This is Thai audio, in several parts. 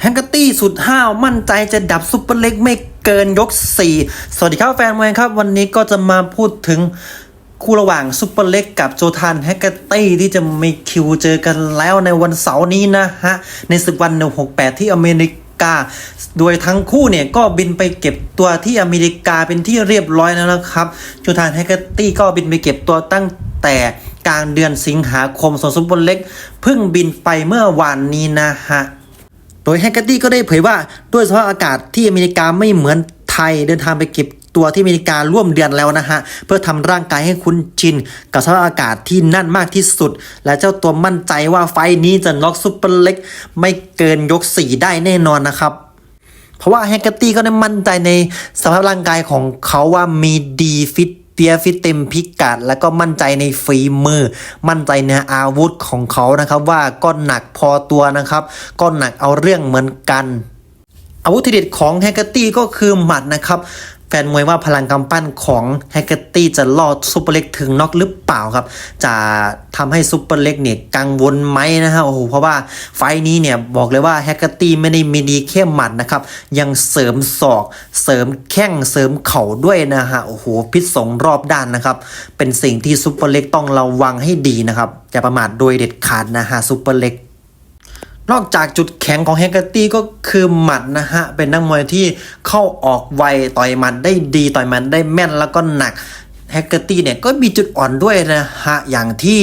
แฮงเกอร์ตี้สุดห้าวมั่นใจจะดับซุปเปอร์เล็กไม่เกินยก 4 สวัสดีครับแฟนมวยครับ วันนี้ก็จะมาพูดถึงคู่ระหว่างซุปเปอร์เล็กกับโจทานแฮกเกอร์ตี้ที่จะมีคิวเจอกันแล้วในวันเสาร์นี้นะฮะ ในศึกวัน168ที่อเมริกา โดยทั้งคู่เนี่ยก็บินไปเก็บตัวที่อเมริกาเป็นที่เรียบร้อยแล้วนะครับโจทานแฮกเกอร์ตี้ก็บินไปเก็บตัวตั้งแต่กลางเดือนสิงหาคมส่วนซุปเปอร์เล็กเพิ่งบินไปเมื่อวานนี้นะฮะ โดยแฮกเกอร์ตี้ก็ได้เผยว่าด้วยสภาพอากาศที่อเมริกาไม่เหมือนไทยเดินทางไปเก็บตัวที่อเมริการ่วมเดือนแล้วนะฮะ เพื่อทำร่างกายให้คุ้นชินกับสภาพอากาศที่นั่นมากที่สุด และเจ้าตัวมั่นใจว่าไฟนี้จะน็อกซุปเปอร์เล็ก ไม่เกินยก 4 ได้แน่นอนนะครับเพราะว่าแฮกเกอร์ตี้ก็ได้มั่นใจในสภาพร่างกายของเขาว่ามีดีฟิต เตียฟิตเต็มพิกัด แล้วก็มั่นใจในฝีมือ มั่นใจในอาวุธของเขานะครับ ว่าก็หนักพอตัวนะครับ ก็หนักเอาเรื่องเหมือนกัน อาวุธทีเด็ดของแฮกเกอร์ตี้ก็คือหมัดนะครับ แฟนมวยว่าพลังกำปั้นของแฮกเกอร์ตี้จะล่อซูเปอร์เล็กถึงน็อกหรือเปล่าครับ จะทำให้ซูเปอร์เล็กเนี่ยกังวลไหมนะฮะโอ้โหเพราะว่าไฟนี้เนี่ยบอกเลยว่าแฮกเกอร์ตี้ไม่ได้มีดีแค่หมัดนะครับ ยังเสริมศอก เสริมแข้งเสริมเข่าด้วยนะฮะโอ้โหพิษสงรอบด้านนะครับ เป็นสิ่งที่ซูเปอร์เล็กต้องระวังให้ดีนะครับอย่าประมาทโดยเด็ดขาดนะฮะซูเปอร์เล็ก นอกจากจุดแข็งของแฮกเกอร์ตี้ก็คือหมัดนะฮะ เป็นนักมวยที่เข้าออกไวต่อยหมัดได้ดีต่อยหมัดได้แม่นแล้วก็หนักแฮกเกอร์ตี้เนี่ยก็มีจุดอ่อนด้วยนะฮะ อย่างที่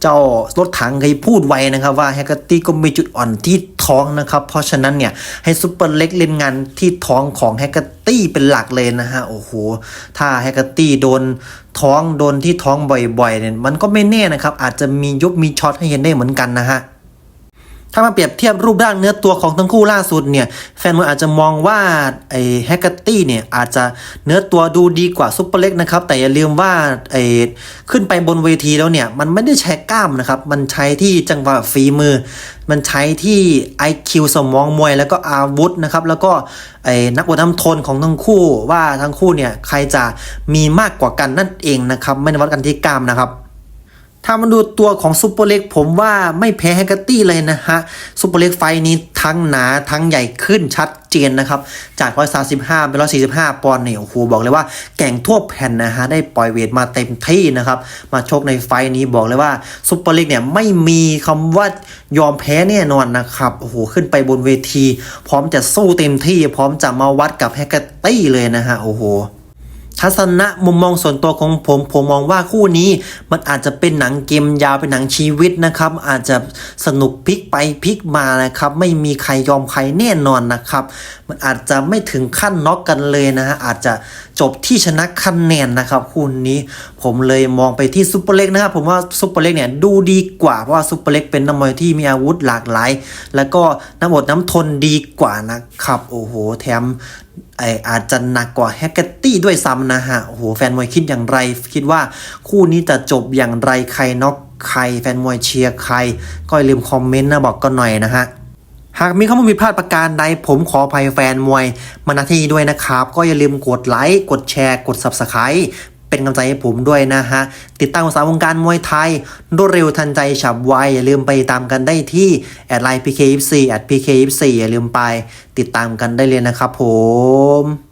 เจ้ารถถังเคยพูดไว้นะครับว่าแฮกเกอร์ตี้ก็มีจุดอ่อนที่ท้องนะครับ เพราะฉะนั้นเนี่ยให้ซุปเปอร์เล็กเล่นงานที่ท้องของแฮกเกอร์ตี้เป็นหลักเลยนะฮะ โอ้โห ถ้าแฮกเกอร์ตี้โดนท้องโดนที่ท้องบ่อยๆเนี่ยมันก็ไม่แน่นะครับ อาจจะมียุบมีช็อตให้เห็นได้เหมือนกันนะฮะ ถ้ามาเปรียบเทียบรูปร่างเนื้อตัวของทั้งคู่ล่าสุดเนี่ย แฟนมวยอาจจะมองว่าไอ้แฮกเกอร์ตี้เนี่ยอาจจะเนื้อตัวดูดีกว่าซุปเปอร์เล็กนะครับ แต่อย่าลืมว่าไอ้ขึ้นไปบนเวทีแล้วเนี่ย มันไม่ได้ใช้กล้ามนะครับ มันใช้ที่จังหวะฝีมือ มันใช้ที่ IQ สมองมวย แล้วก็อาวุธนะครับ แล้วก็ไอ้นักวัฒนทนของทั้งคู่ว่าทั้งคู่เนี่ยใครจะมีมากกว่ากันนั่นเองนะครับ ไม่ได้วัดกันที่กล้ามนะครับ ถ้ามาดูตัวของซูเปอร์เล็กผมว่าไม่แพ้แฮกเกอร์ตี้เลยนะฮะซูเปอร์เล็กไฟนี้ทั้งหนาทั้งใหญ่ขึ้นชัดเจนนะครับ จาก 135 เป็น 145 ปอนด์เนี่ยโอ้โหบอกเลยว่าแก่งทั่วแผ่นนะฮะได้ปล่อยเวทมาเต็มที่นะครับ มาชกในไฟนี้บอกเลยว่าซูเปอร์เล็กเนี่ยไม่มีคำว่ายอมแพ้แน่นอนนะครับโอ้โหขึ้นไปบนเวที พร้อมจะสู้เต็มที่ พร้อมจะมาวัดกับแฮกเกอร์ตี้เลยนะฮะโอ้โห ทัศนะมุมมองส่วนตัวของผม ผมมองว่าคู่นี้ มันอาจจะเป็นหนังเกมยาวเป็นหนังชีวิตนะครับ อาจจะสนุกพลิกไปพลิกมานะครับ ไม่มีใครยอมใครแน่นอนนะครับ มันอาจจะไม่ถึงขั้นน็อกกันเลยนะฮะอาจจะ จบที่ชนะคะแนนนะครับคู่นี้ผมเลยมองไปที่ซุปเปอร์เล็กนะครับผมว่าซุปเปอร์เล็กเนี่ยดูดีกว่าเพราะว่าซุปเปอร์เล็กเป็นนักมวยที่มีอาวุธหลากหลาย แล้วก็น้ำอดน้ำทนดีกว่านะครับโอ้โหแถมไออาจจะหนักกว่าแฮกเกอร์ตี้ด้วยซ้ำนะฮะโอ้โหแฟนมวยคิดอย่างไร คิดว่าคู่นี้จะจบอย่างไรใครน็อกใครแฟนมวยเชียร์ใคร ก็อย่าลืมคอมเมนต์นะบอกกันหน่อยนะฮะ หากมีข้อมูลผิดพลาดประการใดผมขออภัยแฟนมวยมาณที่ด้วยนะครับ ก็อย่าลืมกดไลค์ กดแชร์ กด Subscribe เป็นกำลังใจให้ผมด้วยนะฮะ ติดตามข่าวสารวงการมวยไทยรวดเร็วทันใจฉับไว อย่าลืมไปตามกันได้ที่แอดไลน์ PK24 แอด PK24 อย่าลืมไป ติดตามกันได้เลยนะครับผม